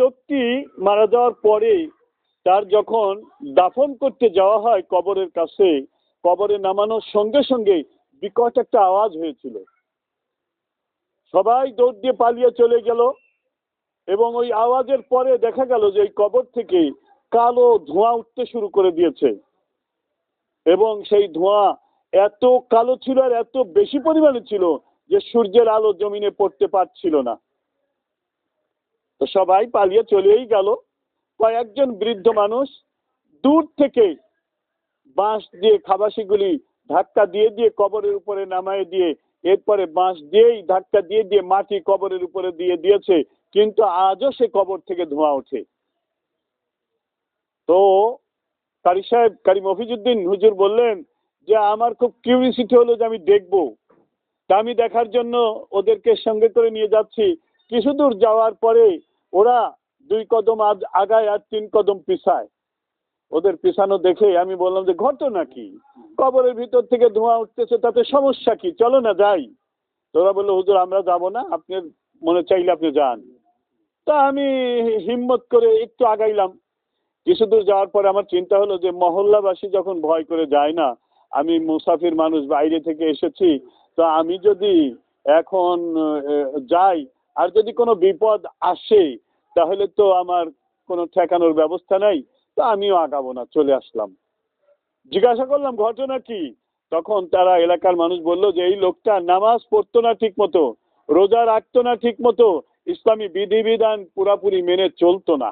লোকটি মারা যাওয়ার পরে তার যখন দাফন করতে যাওয়া হয় কবরের কাছে, কবরে নামানোর সঙ্গে সঙ্গে বিকট একটা আওয়াজ হয়েছিল। সবাই দৌড় দিয়ে পালিয়ে চলে গেল এবং ওই আওয়াজের পরে দেখা গেল যে এই কবর থেকে কালো ধোঁয়া উঠতে শুরু করে দিয়েছে এবং সেই ধোঁয়া এত কালো ছিল আর এত বেশি পরিমাণে ছিল যে সূর্যের আলো জমিনে পড়তে পারছিল না। তো সবাই পালিয়ে চলেই গেল। কয়েকজন বৃদ্ধ মানুষ দূর থেকে বাঁশ দিয়ে খাবাসিগুলি ধাক্কা দিয়ে দিয়ে কবরের উপরে নামায় দিয়ে, এরপরে বাঁশ দিয়েই ধাক্কা দিয়ে দিয়ে মাটি কবরের উপরে দিয়ে দিয়েছে, কিন্তু আজও সে কবর থেকে ধোঁয়া ওঠে। তো কারি সাহেব, কারি মফিজুদ্দিন হুজুর বললেন যে, আমার খুব কিউরিসিটি হলো যে আমি দেখব। তা আমি দেখার জন্য ওদেরকে সঙ্গে করে নিয়ে যাচ্ছি। কিছু দূর যাওয়ার পরে ওরা দুই কদম আগায় আর তিন কদম পিছায়। ওদের পিছানো দেখে আমি বললাম যে, ঘটনা কি? কবরের ভিতর থেকে ধোঁয়া উঠতেছে, তাতে সমস্যা কি? চলো না যাই। তোরা বলল, হুজুর, আমরা যাব না। আপনার মনে চাইলে আপনি যান। তা আমি হিম্মত করে একটু আগাইলাম। কিছু দূর যাওয়ার পরে আমার চিন্তা হলো যে, মহল্লাবাসী যখন ভয় করে যায় না, আমি মুসাফির মানুষ বাইরে থেকে এসেছি, তো আমি যদি এখন যাই আর যদি কোনো বিপদ আসে তাহলে তো আমার কোনো ঠেকানোর ব্যবস্থা নাই তো আমিও আগাবো না চলে আসলাম। জিজ্ঞাসা করলাম ঘটনা কি? তখন তারা এলাকার মানুষ বলল যে এই লোকটা নামাজ পড়তো না ঠিক মতো রোজা রাখতো না ঠিক মতো ইসলামী বিধিবিধান পুরাপুরি মেনে চলতো না।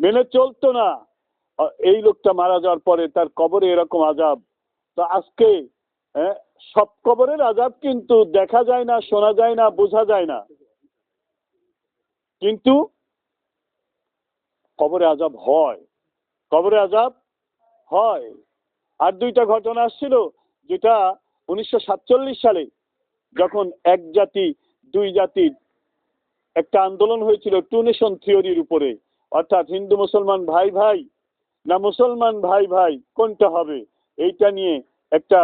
মেনে চলতো না। এই লোকটা মারা যাওয়ার পরে তার কবরে এরকম আজাব তো আজকে হ্যাঁ, সব কবরের আজাব কিন্তু দেখা যায় না শোনা যায় না বোঝা যায় না। কিন্তু কবরে আজাব হয়। কবরে আজাব হয়। আর দুইটা ঘটনা আসছিল যেটা উনিশশো সাতচল্লিশ সালে যখন এক জাতি, দুই জাতির একটা আন্দোলন হয়েছিল টু নেশন থিওরির উপরে। অর্থাৎ হিন্দু, মুসলমান ভাই ভাই, না মুসলমান ভাই ভাই, কোনটা হবে? এইটা নিয়ে একটা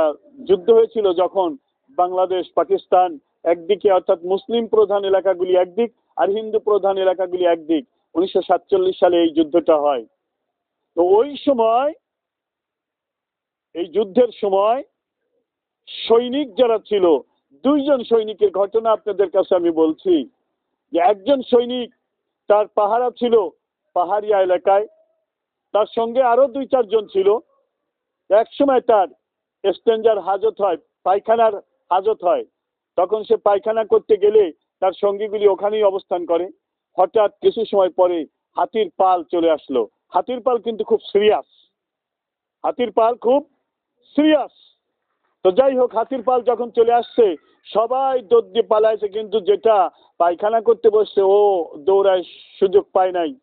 যুদ্ধ হয়েছিল যখন বাংলাদেশ, পাকিস্তান একদিকে, অর্থাৎ মুসলিম প্রধান এলাকাগুলি একদিক আর হিন্দু প্রধান এলাকাগুলি একদিক। উনিশশো সাতচল্লিশ সালে এই যুদ্ধটা হয়। তো ওই সময়, এই যুদ্ধের সময় সৈনিক যারা ছিল, দুইজন সৈনিকের ঘটনা আপনাদের কাছে আমি বলছি। যে একজন সৈনিক, তার পাহারা ছিল পাহাড়িয়া এলাকায়, তার সঙ্গে আরও দুই চারজন ছিল। এক সময় তার স্টেঞ্জার হাজত হয়, পায়খানার হাজত হয়। তখন সে পায়খানা করতে গেলে তার সঙ্গীগুলি ওখানেই অবস্থান করে। হঠাৎ কিছু সময় পরে হাতির পাল চলে আসলো। হাতির পাল কিন্তু খুব সিরিয়াস হাতির পাল খুব সিরিয়াস তো যাই হোক, হাতির পাল যখন চলে আসছে, সবাই দৌড় দিয়ে পালাইছে, কিন্তু যেটা পায়খানা করতে বসছে, ও দৌড়ায় সুযোগ পায় নাই।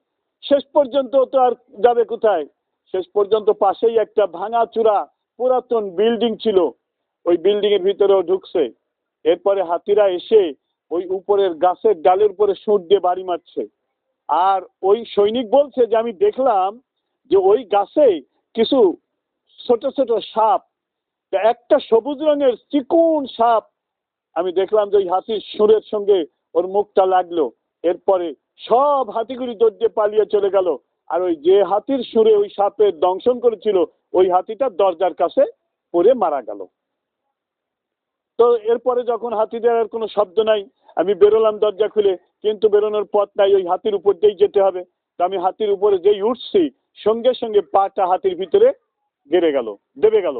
শেষ পর্যন্ত তো আর যাবে কোথায়? শেষ পর্যন্ত পাশেই একটা ভাঙা চূড়া পুরাতন বিল্ডিং ছিল। ওই বিল্ডিং এর ভিতরেও ঢুকছে। এরপরে হাতিরা এসে ওই উপরের গাছের ডালের উপরে সুট দিয়ে বাড়ি মারছে। আর ওই সৈনিক বলছে যে, আমি দেখলাম যে ওই গাছে কিছু ছোট ছোট সাপ, একটা সবুজ রঙের চিকুন সাপ। আমি দেখলাম যে ওই হাতির সুরের সঙ্গে ওর মুখটা লাগল। এরপরে সব হাতিগুলি দিয়ে পালিয়ে চলে গেল। আর ওই যে হাতির সুরে ওই সাপের দংশন করেছিল, ওই হাতিটা দরজার কাছে পড়ে মারা গেল। তো এরপরে যখন হাতিদের আর কোনো শব্দ নাই, আমি বেরোলাম দরজা খুলে, কিন্তু বেরোনোর পথ নাই, ওই হাতির উপর দিয়েই যেতে হবে। তো আমি হাতির উপরে যেই উঠছি, সঙ্গে সঙ্গে পাটা হাতির ভিতরে গেড়ে গেল, দেবে গেল।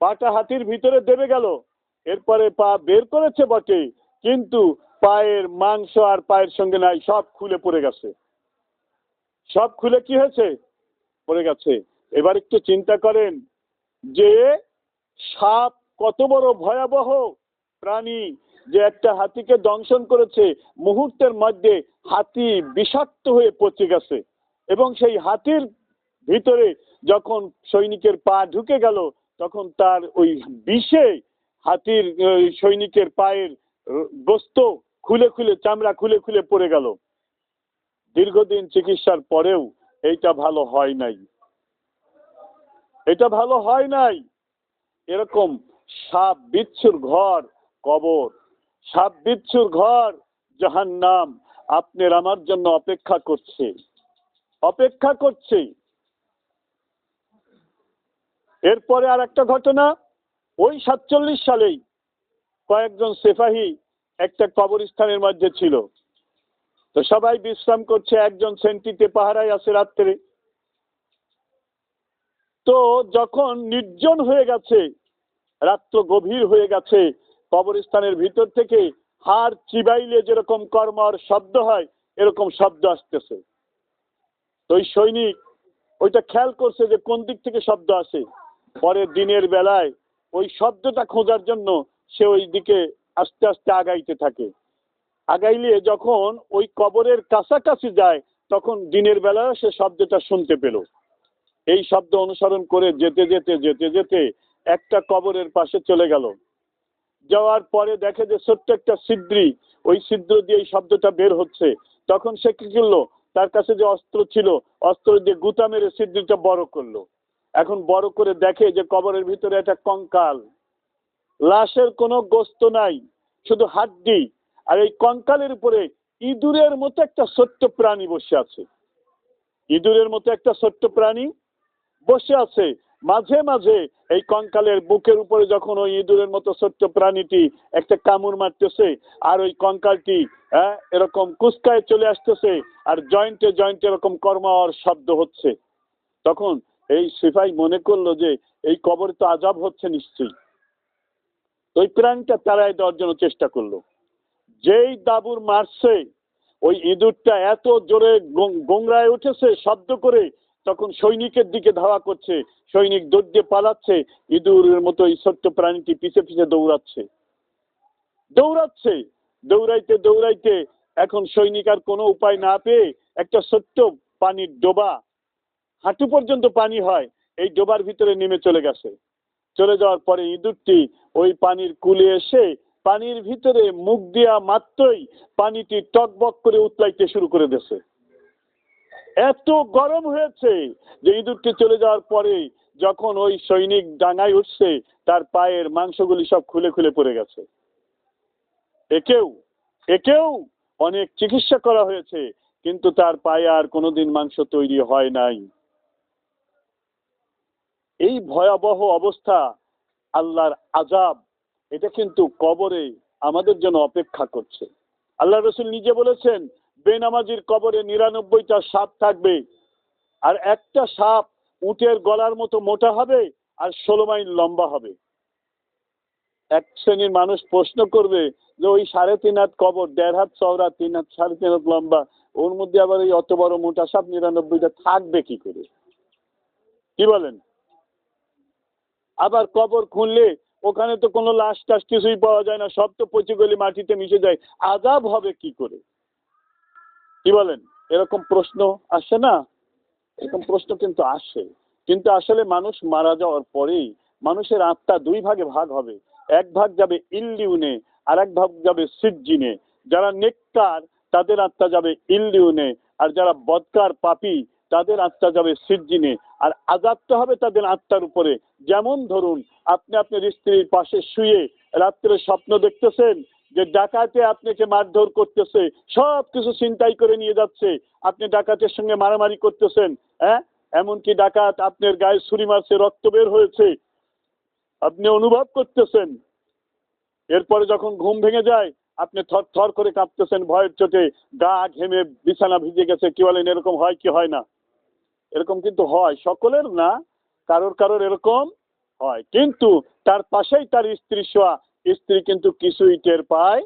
পাটা হাতির ভিতরে দেবে গেল। এরপরে পা বের করেছে বটে, কিন্তু পায়ের মাংস আর পায়ের সঙ্গে নাই, সব খুলে পড়ে গেছে। সব খুলে কি হয়েছে? পড়ে গেছে। এবার একটু চিন্তা করেন যে সাপ কত বড় ভয়াবহ প্রাণী যে একটা হাতিকে দংশন করেছে। মুহূর্তের মধ্যে হাতি বিষাক্ত হয়ে পচে গেছে এবং সেই হাতির ভিতরে যখন সৈনিকের পা ঢুকে গেল, তখন তার ওই বিষে হাতির সৈনিকের পায়ের গোস্ত খুলে খুলে, চামড়া খুলে খুলে পড়ে গেল। দীর্ঘদিন চিকিৎসার পরেও এইটা ভালো হয় নাই। এটা ভালো হয় নাই। এরকম সাপ বিচ্ছুর ঘর কবর। সাপ বিচ্ছুর ঘর জাহান্নাম। আপনার আমার জন্য অপেক্ষা করছে। অপেক্ষা করছে। এরপরে আর একটা ঘটনা। ওই সাতচল্লিশ সালেই কয়েকজন সেফাহি একটা কবরস্থানের মধ্যে ছিল। তো সবাই বিশ্রাম করছে, একজন সেন্টিতে পাহারায় আছে রাত্রে। তো যখন নির্জন হয়ে গেছে রাত্র গভীর হয়ে গেছে। কবরস্থানের ভিতর থেকে হাড় চিবাইলে যেরকম কর্মর শব্দ হয়, এরকম শব্দ আসতেছে। তো ওই সৈনিক ওইটা খেয়াল করছে যে কোন দিক থেকে শব্দ আসে। পরে দিনের বেলায় ওই শব্দটা খোঁজার জন্য সে ওই দিকে আস্তে আস্তে আগাইতে থাকে। আগাইলে যখন ওই কবরের কাছাকাছি যায়, তখন দিনের বেলায় সে শব্দটা শুনতে পেল। এই শব্দ অনুসরণ করে যেতে যেতে যেতে যেতে একটা কবরের পাশে চলে গেল। যাওয়ার পরে দেখে যে ছোট্ট একটা ছিদ্রি, ওই ছিদ্র দিয়ে এই শব্দটা বের হচ্ছে। তখন সে কি করল? তার কাছে যে অস্ত্র ছিল, অস্ত্র দিয়ে গুতা মেরে ছিদ্রিটা বড় করল। এখন বড় করে দেখে যে কবরের ভিতরে একটা কঙ্কাল। লাশের কোনো গোস্ত নাই, শুধু হাড্ডি। আর এই কঙ্কালের উপরে ইঁদুরের মতো একটা ছোট্ট প্রাণী বসে আছে। ইঁদুরের মতো একটা ছোট্ট প্রাণী বসে আছে। মাঝে মাঝে এই কঙ্কালের বুকের উপরে যখন ওই ইঁদুরের মতো ছোট্ট প্রাণীটি একটা কামড় মারতেছে, আর ওই কঙ্কালটি হ্যাঁ এরকম কুচকায় চলে আসতেছে, আর জয়েন্টে জয়েন্টে এরকম কর্মার শব্দ হচ্ছে। তখন এই সিপাই মনে করল যে এই কবরে তো আজাব হচ্ছে নিশ্চয়ই। ওই প্রাণীটা তারাই দেওয়ার জন্য চেষ্টা করল। যেই দাবুর মারছে, ওই ইঁদুরটা এত জোরে গোংরায় উঠেছে শব্দ করে তখন সৈনিকের দিকে ধাওয়া করছে, সৈনিক দৌড়ে পালাচ্ছে, ইঁদুরের মতো এই ছোট্ট প্রাণীটি পিছে পিছে দৌড়াচ্ছে। দৌড়াচ্ছে, দৌড়াইতে দৌড়াইতে এখন সৈনিক আর কোনো উপায় না পেয়ে একটা ছোট্ট পানির ডোবা, হাঁটু পর্যন্ত পানি হয়, এই ডোবার ভিতরে নেমে চলে গেছে। চলে যাওয়ার পরে ইঁদুরটি ওই পানির কুলে এসে পানির ভিতরে মুখ দেওয়া মাত্রই পানিটি টকবক করে উতলাইতে শুরু করে দিয়েছে। এত গরম হয়েছে যে ইঁদুরটি চলে যাওয়ার পরে যখন ওই সৈনিক ডাঙায় উঠছে, তার পায়ের মাংসগুলি সব খুলে খুলে পড়ে গেছে। একেও একেও অনেক চিকিৎসা করা হয়েছে, কিন্তু তার পায়ে আর কোনোদিন মাংস তৈরি হয় নাই। এই ভয়াবহ অবস্থা, আল্লাহর আজাব এটা কিন্তু কবরে আমাদের জন্য অপেক্ষা করছে। আল্লাহ রসুল নিজে বলেছেন বেনামাজির কবরে নিরানব্বইটা সাপ থাকবে। আর একটা সাপ উটের গলার মতো মোটা হবে আর ষোলো মাইল লম্বা হবে। এক শ্রেণির মানুষ প্রশ্ন করবে যে ওই সাড়ে তিন হাত কবর, দেড় হাত চওড়া, তিন হাত, সাড়ে তিন হাত লম্বা, ওর মধ্যে আবার ওই অত বড় মোটা সাপ নিরানব্বইটা থাকবে কি করে? কি বলেন? আবার কবর খুললে ওখানে তো কোনো লাশ টাশ কিছুই পাওয়া যায় না, সব তো পচে গলি মাটিতে মিশে যায়। আজাব হবে কি করে? কি বলেন? এরকম প্রশ্ন আসে না? এরকম প্রশ্ন কিন্তু আসে। কিন্তু আসলে মানুষ মারা যাওয়ার পরেই মানুষের আত্মা দুই ভাগে ভাগ হবে। এক ভাগ যাবে ইল্লিউনে আর এক ভাগ যাবে সিজ্জিনে। যারা নেককার, তাদের আত্মা যাবে ইল্লিউনে। আর যারা বদকার, পাপি, তাদের আত্মা যাবে সিজ্জিনে। আর আজাবটা হবে তাদের আত্মার উপরে। যেমন ধরুন, আপনি আপনার স্ত্রীর পাশে শুয়ে রাত্রে স্বপ্ন দেখতেছেন যে ডাকাতে আপনাকে মারধর করতেছে সব কিছু চিন্তাই করে নিয়ে যাচ্ছে। আপনি ডাকাতের সঙ্গে মারামারি করতেছেন হ্যাঁ? এমনকি ডাকাত আপনার গায়ে ছুরি মারছে, রক্ত বের হয়েছে। আপনি অনুভব করতেছেন। এরপরে যখন ঘুম ভেঙে যায়, আপনি থর থর করে কাঁপতেছেন ভয়ের চোটে, গা ঘেমে বিছানা ভিজে গেছে, কি বলেন, এরকম হয় কি হয় না? এরকম কিন্তু হয়, সকলের না, কারোর কারোর এরকম হয়। কিন্তু তার পাশেই তার স্ত্রী শোয়া স্ত্রী কিন্তু কিছুই টের পায়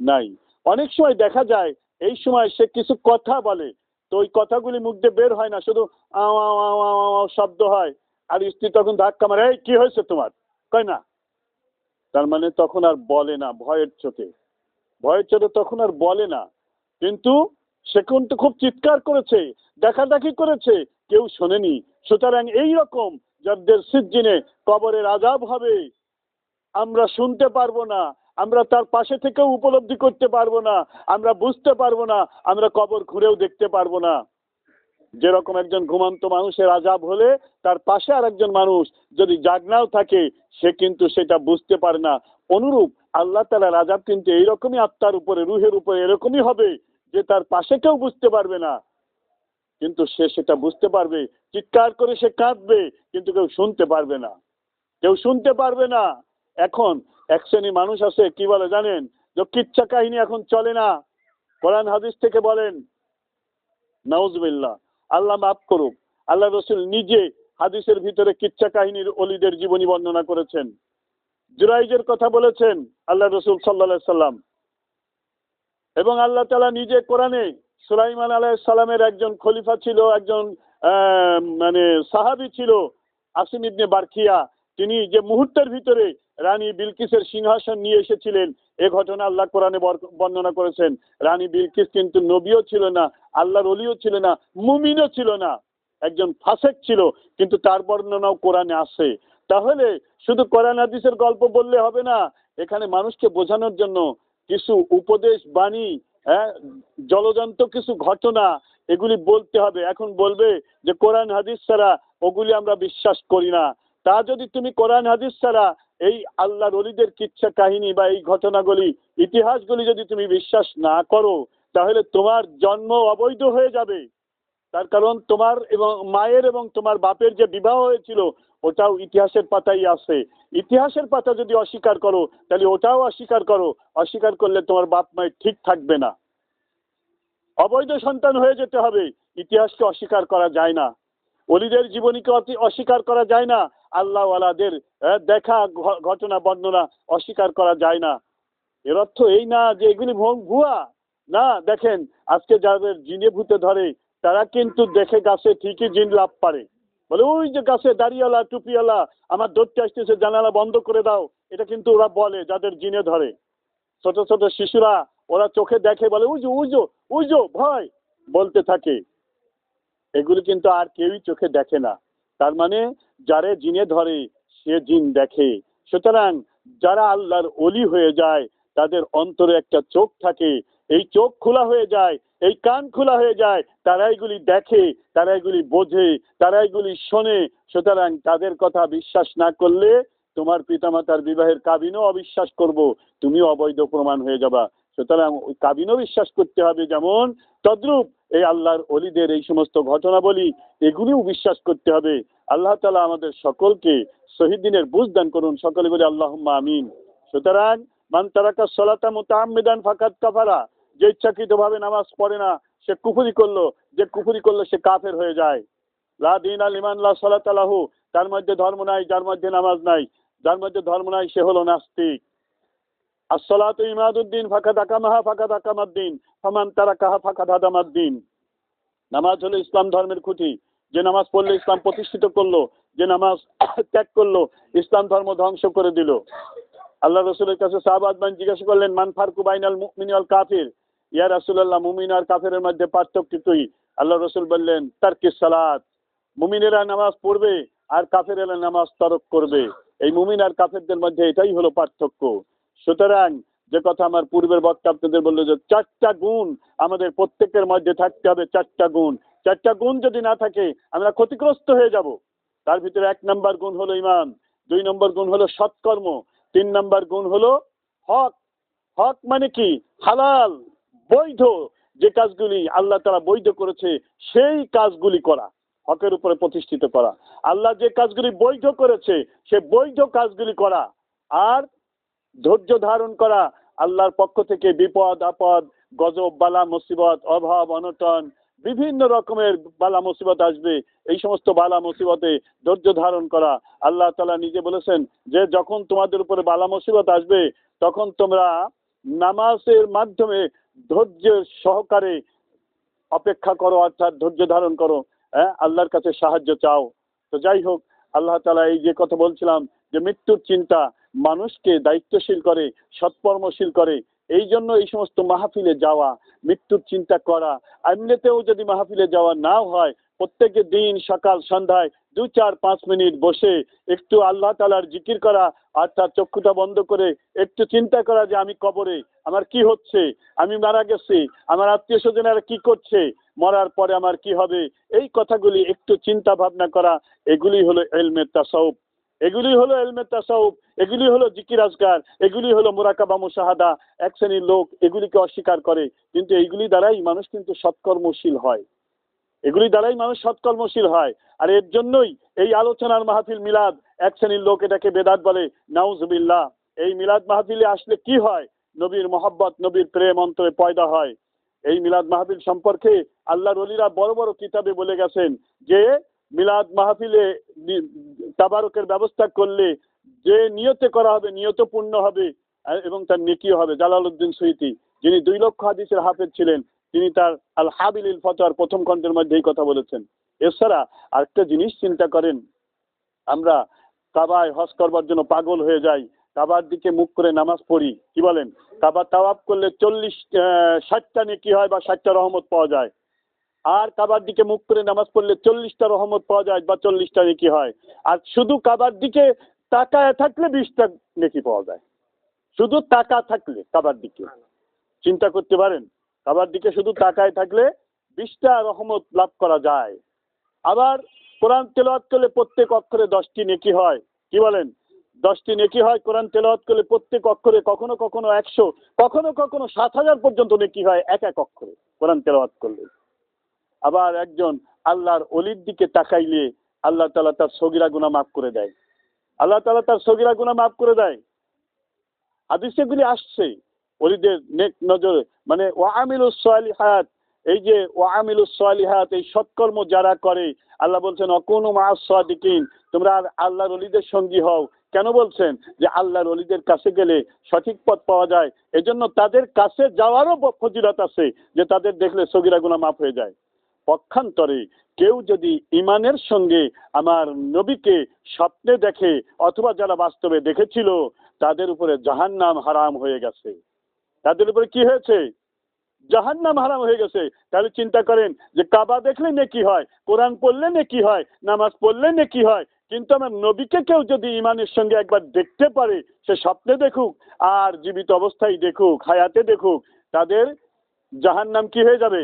নাই। অনেক সময় দেখা যায়, এই সময় সে কিছু কথা বলে, তো ওই কথাগুলি মুখ দিয়ে বের হয় না, শুধু শব্দ হয়, আর স্ত্রী তখন ধাক্কা মারে, এই, কি হয়েছে তোমার? কয় না। তার মানে তখন আর বলে না, ভয়ের চোখে ভয়ের চোটে তখন আর বলে না। কিন্তু সে কিন্তু খুব চিৎকার করেছে, দেখাদেখি করেছে, কেউ শোনেনি। সুতরাং এই রকম যাদের সিজ্জিনে কবরের আজাব হবে আমরা শুনতে পারব না, আমরা তার পাশে থেকেও উপলব্ধি করতে পারব না, আমরা বুঝতে পারব না, আমরা কবর ঘুরেও দেখতে পারব না। যেরকম একজন ঘুমান্ত মানুষের আজাব হলে তার পাশে আর একজন মানুষ যদি জাগনাও থাকে, সে কিন্তু সেটা বুঝতে পারে না। অনুরূপ আল্লাহ তালার আজাব কিন্তু এইরকমই আত্মার উপরে, রুহের উপরে এরকমই হবে যে তার পাশে কেউ বুঝতে পারবে না। কিন্তু সে সেটা বুঝতে পারবে, চিৎকার করে সে কাঁদবে, কিন্তু কেউ শুনতে পারবে না। কেউ শুনতে পারবে না। এখন এক শ্রেণি মানুষ আছে, কি বলে জানেন? যে কিচ্ছা কাহিনী এখন চলে না। কোরআন হাদিস থেকে বলেন, নাউজবিল্লাহ, আল্লাহ মাফ করুক। আল্লাহ রসুল নিজে হাদিসের ভিতরে কিচ্ছা কাহিনীর অলিদের জীবনী বর্ণনা করেছেন। জুরাইজের কথা বলেছেন আল্লাহ রসুল সাল্লা সাল্লাম। এবং আল্লাহ তালা নিজে কোরআনে সুলাইমান আলাহ সালামের একজন খলিফা ছিল, একজন মানে সাহাবি ছিল, আসিম ইবনে বারখিয়া তিনি যে মুহূর্তের ভিতরে রানী বিলকিসের সিংহাসন নিয়ে এসেছিলেন। এ ঘটনা আল্লাহ কোরআনে বর্ণনা করেছেন। রানী বিলকিস কিন্তু নবীও ছিল না, আল্লাহর অলিও ছিল না, মুমিনও ছিল না। একজন ফাসেক ছিল, কিন্তু তার বর্ণনাও কোরআনে আসে তাহলে শুধু কোরআন হাদিসের গল্প বললে হবে না, এখানে মানুষকে বোঝানোর জন্য কিছু উপদেশ, বাণী হ্যাঁ জলজন্ত কিছু ঘটনা, এগুলি বলতে হবে। এখন বলবে যে কোরআন হাদিস ছাড়া ওগুলি আমরা বিশ্বাস করি না। তা যদি তুমি কোরআন হাদিস ছাড়া এই আল্লাহর অলিদের কিচ্ছা কাহিনী বা এই ঘটনাগুলি, ইতিহাসগুলি যদি তুমি বিশ্বাস না করো, তাহলে তোমার জন্ম অবৈধ হয়ে যাবে। তার কারণ তোমার এবং মায়ের এবং তোমার বাপের যে বিবাহ হয়েছিল, ওটাও ইতিহাসের পাতাই আছে। ইতিহাসের পাতা যদি অস্বীকার করো, তাহলে ওটাও অস্বীকার করো। অস্বীকার করলে তোমার বাপ মায়ের ঠিক থাকবে না। অবৈধ সন্তান হয়ে যেতে হবে। ইতিহাসকে অস্বীকার করা যায় না। অলিদের জীবনীকে অস্বীকার করা যায় না। আল্লাহওয়ালাদের দেখা ঘটনা বর্ণনা অস্বীকার করা যায় না। এর অর্থ এই না যে এগুলি ভুয়া না, দেখেন, আজকে যাদের জিনে ভূতে ধরে, তারা কিন্তু দেখে গাছে ঠিকই জিন লাভ পারে। বলে, ওই যে গাছে দাঁড়িয়ালা টুপিওয়ালা, আমার দৌড়তে আসতেছে, জানালা বন্ধ করে দাও। এটা কিন্তু ওরা বলে, যাদের জিনে ধরে। ছোট ছোট শিশুরা, ওরা চোখে দেখে বলে উজো উজো উজো ভয়! বলতে থাকে। এগুলি কিন্তু আর কেউই চোখে দেখে না। তার মানে যারে জিনে ধরে, সে জিন দেখে। সুতরাং যারা আল্লাহর অলি হয়ে যায়, তাদের অন্তরে একটা চোখ থাকে। এই চোখ খোলা হয়ে যায়, এই কান খোলা হয়ে যায়, তারা এগুলি দেখে, তারা এগুলি বোঝে, তারা এগুলি শোনে। সুতরাং তাদের কথা বিশ্বাস না করলে তোমার পিতামাতার বিবাহের কাবিনও অবিশ্বাস করব, তুমিও অবৈধ প্রমাণ হয়ে যাবা। সুতরাং ওই কাবিনও বিশ্বাস করতে হবে যেমন, তদ্রূপ এই আল্লাহর অলিদের এই সমস্ত ঘটনাবলী এগুলিও বিশ্বাস করতে হবে। আল্লাহ তালা আমাদের সকলকে শহীদ দিনের বুঝ দান করুন। সকলে বলে আল্লাহ আমিন। সুতরাং, মান তারাকা সলাতা মোতামিদান ফাকাত কাফারা। যে ইচ্ছাকৃত ভাবে নামাজ পড়ে না, সে কুফুরি করল। যে কুফুরি করল, সে কাফের হয়ে যায়। লা দিন আল ইমান লা সলাত তার মধ্যে ধর্ম নাই, যার মধ্যে নামাজ নাই। যার মধ্যে ধর্ম নাই, সে হলো নাস্তিক। আসসালাতু ইমাদুদ্দিন ফাকাদ আকামাহা ফাকাদ আকামাদ্দিন ফামান তারাকাহা ফাকাদ হাদামাদ্দিন নামাজ হলো ইসলাম ধর্মের খুঁটি। যে নামাজ পড়লে, ইসলাম প্রতিষ্ঠিত করল, যে নামাজ ত্যাগ করল, ইসলাম ধর্ম ধ্বংস করে দিল। আল্লাহ রসুলের কাছে সাহাবাদ মান জিজ্ঞাসা করলেন, মান ফারকু বাইনাল মুমিন আল কাফির? ইয়া রাসূলুল্লাহ, মুমিন আর কাফেরের মধ্যে পার্থক্য তুই আল্লাহ রসুল বললেন তারকিস সালাত। মুমিনেরা নামাজ পড়বে আর কাফেরেরা নামাজ তরক করবে। এই মুমিন আর কাফেরদের মধ্যে এটাই হলো পার্থক্য। সুতরাং যে কথা আমার পূর্বের বক্তা আপনাদের বলল যে চারটা গুণ আমাদের প্রত্যেকের মধ্যে থাকতে হবে, চারটা গুণ। চারটা গুণ যদি না থাকে, আমরা ক্ষতিগ্রস্ত হয়ে যাব। তার ভিতরে এক নম্বর গুণ হলো ইমান, দুই নম্বর গুণ হলো সৎকর্ম, তিন নম্বর গুণ হলো হক। হক মানে কি? হালাল, বৈধ যে কাজগুলি আল্লাহ তারা বৈধ করেছে, সেই কাজগুলি করা, হকের উপরে প্রতিষ্ঠিত করা। আল্লাহ যে কাজগুলি বৈধ করেছে, সে বৈধ কাজগুলি করা। আর ধৈর্য ধারণ করা আল্লাহর পক্ষ থেকে বিপদ, আপদ, গজব, বালা, মুসিবত, অভাব, অনটন, বিভিন্ন রকমের বালা, মুসিবত আসবে। এই সমস্ত বালা, মুসিবতে ধৈর্য ধারণ করা। আল্লাহ তালা নিজে বলেছেন যে, যখন তোমাদের উপরে বালা, মুসিবত আসবে, তখন তোমরা নামাজের মাধ্যমে ধৈর্য সহকারে অপেক্ষা করো, অর্থাৎ ধৈর্য ধারণ করো। হ্যাঁ আল্লাহর কাছে সাহায্য চাও। তো যাই হোক, আল্লাহ তালা এই যে কথা বলছিলাম যে মৃত্যুর চিন্তা মানুষকে দায়িত্বশীল করে, সৎকর্মশীল করে, এই জন্য এই সমস্ত মাহফিলে যাওয়া, মৃত্যুর চিন্তা করা, এমনিতেও যদি মাহফিলে যাওয়া নাও হয় প্রত্যেকের দিন, সকাল, সন্ধ্যায় দু, চার, পাঁচ মিনিট বসে একটু আল্লাহ তালার জিকির করা আর তার চক্ষুটা বন্ধ করে একটু চিন্তা করা যে আমি কবরে, আমার কি হচ্ছে, আমি মারা গেছি, আমার আত্মীয় স্বজনেরা কি করছে, মরার পরে আমার কি হবে, এই কথাগুলি একটু চিন্তা ভাবনা করা, এগুলি হলো এলমের তাসাউফ। এগুলি হলো এলমে তাসাউফ, এগুলি হলো জিকির আজকার এগুলি হলো মোরাকাবা মুসাহাদা এক শ্রেণির লোক এগুলিকে অস্বীকার করে। কিন্তু এইগুলি দ্বারাই মানুষ কিন্তু সৎকর্মশীল হয়। এগুলি দ্বারাই মানুষ সৎকর্মশীল হয়। আর এর জন্যই এই আলোচনার মাহফিল মিলাদ, এক শ্রেণির লোক এটাকে বেদাত বলে, নাউজবিল্লাহ। এই মিলাদ মাহফিলে আসলে কি হয়? নবীর মোহাব্বত, নবীর প্রেম অন্তরে পয়দা হয়। এই মিলাদ মাহফিল সম্পর্কে আল্লাহর অলিরা বড় বড় কিতাবে বলে গেছেন যে মিলাদ মাহফিলে তাবারকের ব্যবস্থা করলে যে নিয়তে করা হবে নিয়ত পূর্ণ হবে এবং তার নেকিও হবে। জালালউদ্দিন সুইতি, যিনি দুই লক্ষ হাদিসের হাফেজ ছিলেন, তিনি তার আল হাবিল ইল ফতোয়ার প্রথম খণ্ডের মধ্যে এই কথা বলেছেন। এছাড়া আরেকটা জিনিস চিন্তা করেন, আমরা কাবায় হজ করবার জন্য পাগল হয়ে যাই, কাবার দিকে মুখ করে নামাজ পড়ি, কি বলেন? কাবা তাওয়াব করলে চল্লিশ ষাটটা নেকি হয় বা ষাটটা রহমত পাওয়া যায়। আর কাবার দিকে মুখ করে নামাজ পড়লে চল্লিশটা রহমত পাওয়া যায়, বা চল্লিশটা নেকি হয়। আর শুধু কাবার দিকে তাকায় থাকলে বিশটা নেকি পাওয়া যায়। শুধু টাকা থাকলে কাবার দিকে। চিন্তা করতে পারেন, কাবার দিকে শুধু তাকায় থাকলে বিশটা রহমত লাভ করা যায়। আবার কোরআন তেলাওয়াত করলে প্রত্যেক অক্ষরে দশটি নেকি হয়। কি বলেন? দশটি নেকি হয় কোরআন তেলাওয়াত করলে প্রত্যেক অক্ষরে কখনো কখনো একশো, কখনো কখনো সাত হাজার পর্যন্ত নেকি হয় এক এক অক্ষরে কোরআন তেলাওয়াত করলে। আবার একজন আল্লাহর অলির দিকে তাকাইলে আল্লাহ তালা তার সগিরা গুণা মাফ করে দেয়। আল্লাহ তালা তার সগিরা গুণা মাফ করে দেয়। হাদিসেগুলি আসছে। অলিদের নেক নজরে। মানে ওয়ামিলুস হায়াত এই যে ও আমিল ওয়ামিলুস হায়াত এই সৎকর্ম যারা করে, আল্লাহ বলছেন, অকুনু মাস সাদিকিন তোমরা আর আল্লাহর অলিদের সঙ্গী হও। কেন বলছেন? যে আল্লাহর অলিদের কাছে গেলে সঠিক পথ পাওয়া যায়। এজন্য তাদের কাছে যাওয়ারও ফজিলত আছে যে তাদের দেখলে সগিরা গুণা মাফ হয়ে যায়। পক্ষান্তরে কেউ যদি ইমানের সঙ্গে আমার নবীকে স্বপ্নে দেখে অথবা যারা বাস্তবে দেখেছিল, তাদের উপরে জাহান্নাম হারাম হয়ে গেছে। তাদের উপরে কি হয়েছে? জাহান্নাম হারাম হয়ে গেছে। তাহলে চিন্তা করেন যে কাবা দেখলে নেকি হয়, কোরআন পড়লে নেকি হয়, নামাজ পড়লে নেকি হয়, কিন্তু আমার নবীকে কেউ যদি ইমানের সঙ্গে একবার দেখতে পারে, সে স্বপ্নে দেখুক, আর জীবিত অবস্থায় দেখুক, হায়াতে দেখুক, তাদের জাহান্নাম কি হয়ে যাবে?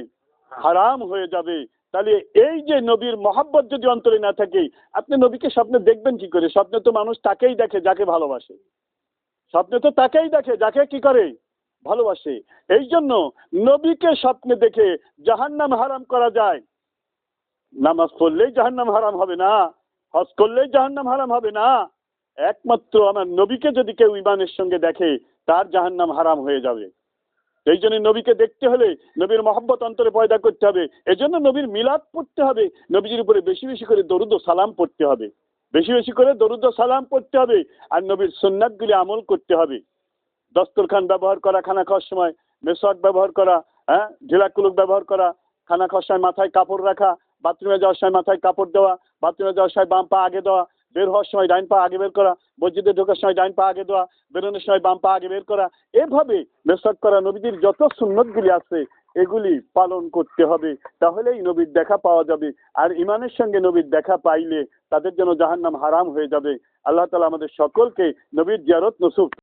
হারাম হয়ে যাবে। তাহলে এই যে নবীর মহাব্বত যদি অন্তরে না থাকে, আপনি নবীকে স্বপ্নে দেখবেন কি করে? স্বপ্নে তো মানুষ তাকেই দেখে, যাকে ভালোবাসে। স্বপ্নে তো তাকেই দেখে, যাকে কি করে? ভালোবাসে। এই জন্য নবীকে স্বপ্নে দেখে জাহান্নাম হারাম করা যায়। নামাজ পড়লেই জাহান্নাম হারাম হবে না, হজ করলেই জাহান্নাম হারাম হবে না। একমাত্র আমার নবীকে যদি কেউ ইমানের সঙ্গে দেখে, তার জাহান্নাম হারাম হয়ে যাবে। এই জন্য নবীকে দেখতে হলে নবীর মহব্বত অন্তরে পয়দা করতে হবে। এই জন্য নবীর মিলাদ পড়তে হবে। নবীজির উপরে বেশি বেশি করে দরুদ সালাম পড়তে হবে। বেশি বেশি করে দরুদ সালাম পড়তে হবে আর নবীর সুন্নাতগুলি আমল করতে হবে। দস্তরখান ব্যবহার করা, খানা খাওয়ার সময় মেসওয়াক ব্যবহার করা হ্যাঁ? ঢিলাকুলুক ব্যবহার করা, খানা খাওয়ার সময় মাথায় কাপড় রাখা, বাথরুমে যাওয়ার সময় মাথায় কাপড় দেওয়া, বাথরুমে যাওয়ার সময় বাম পা আগে দেওয়া বের হওয়ার সময় ডাইন পা আগে বের করা, মসজিদে ঢোকার সময় ডাইন পা আগে দেওয়া বেরোনোর সময় বাম পা আগে বের করা, এভাবে মেসওয়াক করা নবীদের যত সুন্নতগুলি আছে, এগুলি পালন করতে হবে। তাহলেই নবীর দেখা পাওয়া যাবে। আর ইমানের সঙ্গে নবীর দেখা পাইলে তাদের জন্য জাহান্নাম হারাম হয়ে যাবে। আল্লাহ তালা আমাদের সকলকে নবীর জিয়ারত নসুব